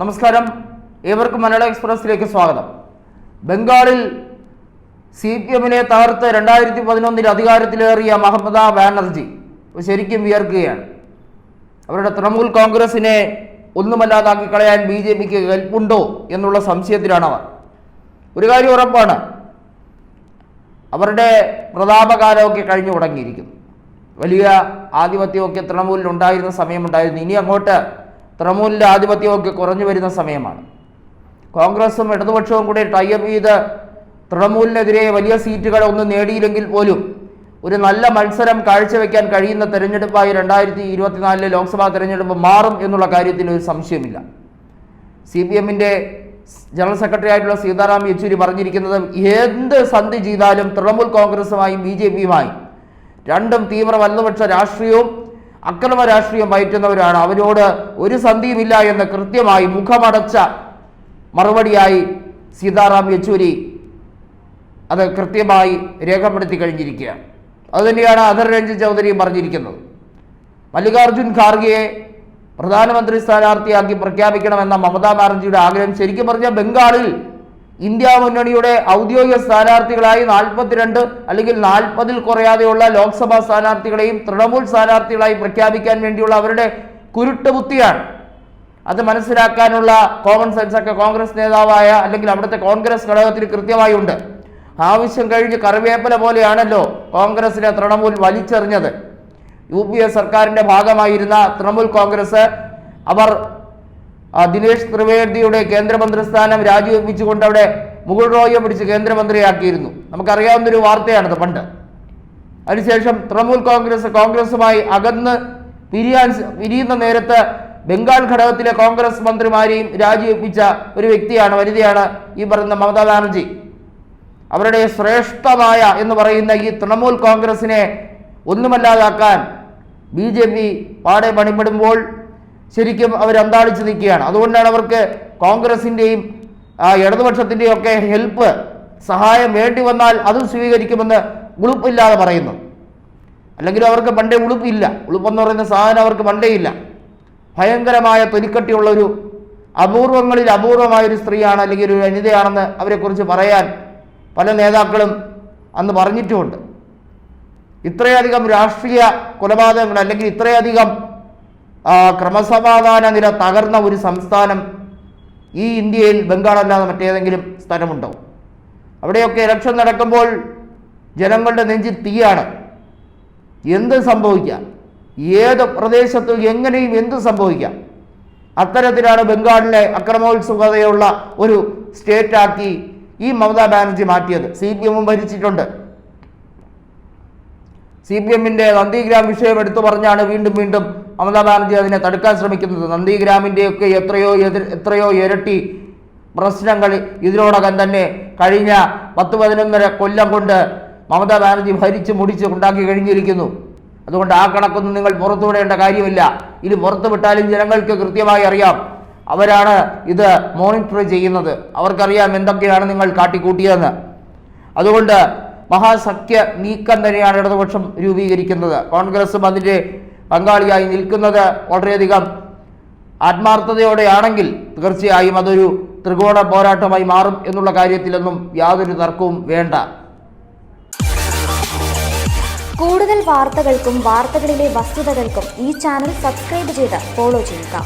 നമസ്കാരം. ഏവർക്കും മലയാള എക്സ്പ്രസിലേക്ക് സ്വാഗതം. ബംഗാളിൽ സി പി എമ്മിനെ തകർത്ത് രണ്ടായിരത്തി പതിനൊന്നിൽ അധികാരത്തിലേറിയ മഹമ്മദ ബാനർജി ശരിക്കും വിയർക്കുകയാണ്. അവരുടെ തൃണമൂൽ കോൺഗ്രസിനെ ഒന്നുമല്ലാതാക്കി കളയാൻ ബി ജെ പിക്ക് കൽപ്പുണ്ടോ എന്നുള്ള സംശയത്തിലാണ് അവർ ഒരു കാര്യം ഉറപ്പാണ്. അവരുടെ പ്രതാപകാലമൊക്കെ കഴിഞ്ഞു തുടങ്ങിയിരിക്കുന്നു. വലിയ ആധിപത്യമൊക്കെ തൃണമൂലിൽ ഉണ്ടായിരുന്ന സമയമുണ്ടായിരുന്നു. ഇനി അങ്ങോട്ട് തൃണമൂലിന്റെ ആധിപത്യമൊക്കെ കുറഞ്ഞു വരുന്ന സമയമാണ്. കോൺഗ്രസും ഇടതുപക്ഷവും കൂടി ടൈപ്പ് ചെയ്ത് തൃണമൂലിനെതിരെ വലിയ സീറ്റുകൾ ഒന്നും നേടിയില്ലെങ്കിൽ പോലും ഒരു നല്ല മത്സരം കാഴ്ചവെക്കാൻ കഴിയുന്ന തെരഞ്ഞെടുപ്പായി രണ്ടായിരത്തി ഇരുപത്തിനാലിലെ ലോക്സഭാ തെരഞ്ഞെടുപ്പ് മാറും എന്നുള്ള കാര്യത്തിൽ ഒരു സംശയമില്ല. സി പി എമ്മിന്റെ ജനറൽ സെക്രട്ടറി ആയിട്ടുള്ള സീതാറാം യെച്ചൂരി പറഞ്ഞിരിക്കുന്നത് എന്ത് സന്ധി ചെയ്താലും തൃണമൂൽ കോൺഗ്രസുമായും ബി ജെ പിയുമായും രണ്ടും തീവ്ര വലതുപക്ഷ രാഷ്ട്രീയവും അക്രമ രാഷ്ട്രീയം പയറ്റുന്നവരാണ് അവരോട് ഒരു സന്ധിയുമില്ല എന്ന് കൃത്യമായി മുഖമടച്ച മറുപടിയായി സീതാറാം യെച്ചൂരി അത് കൃത്യമായി രേഖപ്പെടുത്തി കഴിഞ്ഞിരിക്കുകയാണ് അതുതന്നെയാണ് അധർ രഞ്ജൻ ചൗധരിയും പറഞ്ഞിരിക്കുന്നത്. മല്ലികാർജുൻ ഖാർഗെയെ പ്രധാനമന്ത്രി സ്ഥാനാർത്ഥിയാക്കി പ്രഖ്യാപിക്കണമെന്ന മമതാ ബാനർജിയുടെ ആഗ്രഹം ശരിക്കും പറഞ്ഞാൽ ബംഗാളിൽ ഇന്ത്യ മുന്നണിയുടെ ഔദ്യോഗിക സ്ഥാനാർത്ഥികളായി നാൽപ്പത്തിരണ്ട് അല്ലെങ്കിൽ നാൽപ്പതിൽ കുറയാതെയുള്ള ലോക്സഭാ സ്ഥാനാർത്ഥികളെയും തൃണമൂൽ സ്ഥാനാർത്ഥികളായി പ്രഖ്യാപിക്കാൻ വേണ്ടിയുള്ള അവരുടെ കുരുട്ടുബുദ്ധിയാണ്. അത് മനസ്സിലാക്കാനുള്ള കോമൺ സെൻസ് ഒക്കെ കോൺഗ്രസ് നേതാവായ അല്ലെങ്കിൽ അവിടുത്തെ കോൺഗ്രസ് ഘടകത്തിൽ കൃത്യമായി ഉണ്ട്. ആവശ്യം കഴിഞ്ഞ് കറിവേപ്പല പോലെയാണല്ലോ കോൺഗ്രസിനെ തൃണമൂൽ വലിച്ചെറിഞ്ഞത്. യു പി എ സർക്കാരിന്റെ ഭാഗമായിരുന്ന തൃണമൂൽ കോൺഗ്രസ് അവർ ദിനേശ് ത്രിവേദിയുടെ കേന്ദ്രമന്ത്രി സ്ഥാനം രാജിവെപ്പിച്ചുകൊണ്ട് അവിടെ മുകുൾ റോയെ പിടിച്ച് കേന്ദ്രമന്ത്രിയാക്കിയിരുന്നു. നമുക്കറിയാവുന്നൊരു വാർത്തയാണത് പണ്ട്. അതിനുശേഷം തൃണമൂൽ കോൺഗ്രസ് കോൺഗ്രസുമായി അകന്ന് പിരിയാൻ പിരിയുന്ന നേരത്ത് ബംഗാൾ ഘടകത്തിലെ കോൺഗ്രസ് മന്ത്രിമാരെയും രാജിവെപ്പിച്ച ഒരു വ്യക്തിയാണ് വനിതയാണ് ഈ പറയുന്ന മമതാ ബാനർജി. അവരുടെ ശ്രേഷ്ഠമായ എന്ന് പറയുന്ന ഈ തൃണമൂൽ കോൺഗ്രസിനെ ഒന്നുമല്ലാതാക്കാൻ ബി ജെ പി പാടെ പണിപ്പെടുമ്പോൾ ശരിക്കും അവർ അന്താളിച്ച് നിൽക്കുകയാണ്. അതുകൊണ്ടാണ് അവർക്ക് കോൺഗ്രസിന്റെയും ഇടതുപക്ഷത്തിന്റെയും ഒക്കെ ഹെൽപ്പ് സഹായം വേണ്ടി വന്നാൽ അതും സ്വീകരിക്കുമെന്ന് ഉളുപ്പില്ലാതെ പറയുന്നു. അല്ലെങ്കിൽ അവർക്ക് പണ്ടേ ഉളുപ്പില്ല. ഉളുപ്പെന്ന് പറയുന്ന സാധനം അവർക്ക് പണ്ടേ ഇല്ല. ഭയങ്കരമായ തൊലിക്കട്ടിയുള്ള ഒരു അപൂർവങ്ങളിൽ അപൂർവമായ ഒരു സ്ത്രീയാണ് അല്ലെങ്കിൽ ഒരു വനിതയാണെന്ന് അവരെക്കുറിച്ച് പറയാൻ പല നേതാക്കളും അന്ന് പറഞ്ഞിട്ടുമുണ്ട്. ഇത്രയധികം രാഷ്ട്രീയ കൊലപാതകങ്ങൾ അല്ലെങ്കിൽ ഇത്രയധികം ക്രമസമാധാന നില തകർന്ന ഒരു സംസ്ഥാനം ഈ ഇന്ത്യയിൽ ബംഗാളല്ലാതെ മറ്റേതെങ്കിലും സ്ഥലമുണ്ടോ അവിടെയൊക്കെ ഇലക്ഷൻ നടക്കുമ്പോൾ ജനങ്ങളുടെ നെഞ്ചിൽ തീയാണ്. എന്ത് സംഭവിക്കാം? ഏത് പ്രദേശത്ത് എങ്ങനെയും എന്ത് സംഭവിക്കാം? അത്തരത്തിലാണ് ബംഗാളിലെ അക്രമോത്സുകതയുള്ള ഒരു സ്റ്റേറ്റാക്കി ഈ മമതാ ബാനർജി മാറ്റിയത്. സി പി എമ്മും ഭരിച്ചിട്ടുണ്ട്. സി പി എമ്മിന്റെ നന്ദിഗ്രാം വിഷയം എടുത്തു പറഞ്ഞാണ് വീണ്ടും വീണ്ടും മമതാ ബാനർജി അതിനെ തടുക്കാൻ ശ്രമിക്കുന്നത്. നന്ദിഗ്രാമിന്റെയൊക്കെ എത്രയോ എത്രയോ ഇരട്ടി പ്രശ്നങ്ങൾ ഇതിനോടകം തന്നെ കഴിഞ്ഞ പത്ത് പതിനൊന്നര കൊല്ലം കൊണ്ട് മമതാ ബാനർജി ഭരിച്ച് മുടിച്ച് ഉണ്ടാക്കി കഴിഞ്ഞിരിക്കുന്നു. അതുകൊണ്ട് ആ കണക്കൊന്നും നിങ്ങൾ പുറത്തുവിടേണ്ട കാര്യമില്ല. ഇത് പുറത്തുവിട്ടാലും ജനങ്ങൾക്ക് കൃത്യമായി അറിയാം. അവരാണ് ഇത് മോണിറ്റർ ചെയ്യുന്നത്. അവർക്കറിയാം എന്തൊക്കെയാണ് നിങ്ങൾ കാട്ടിക്കൂട്ടിയതെന്ന്. അതുകൊണ്ട് മഹാസഖ്യ നീക്കം തന്നെയാണ് ഇടതുപക്ഷം രൂപീകരിക്കുന്നത്. കോൺഗ്രസും അതിന്റെ പങ്കാളിയായി നിൽക്കുന്നത് വളരെയധികം ആത്മാർത്ഥതയോടെയാണെങ്കിൽ തീർച്ചയായും അതൊരു ത്രികോണ പോരാട്ടമായി മാറും എന്നുള്ള കാര്യത്തിലൊന്നും യാതൊരു തർക്കവും വേണ്ട. കൂടുതൽ വാർത്തകൾക്കും വാർത്തകളിലെ വസ്തുതകൾക്കും ഈ ചാനൽ സബ്സ്ക്രൈബ് ചെയ്ത് ഫോളോ ചെയ്യുക.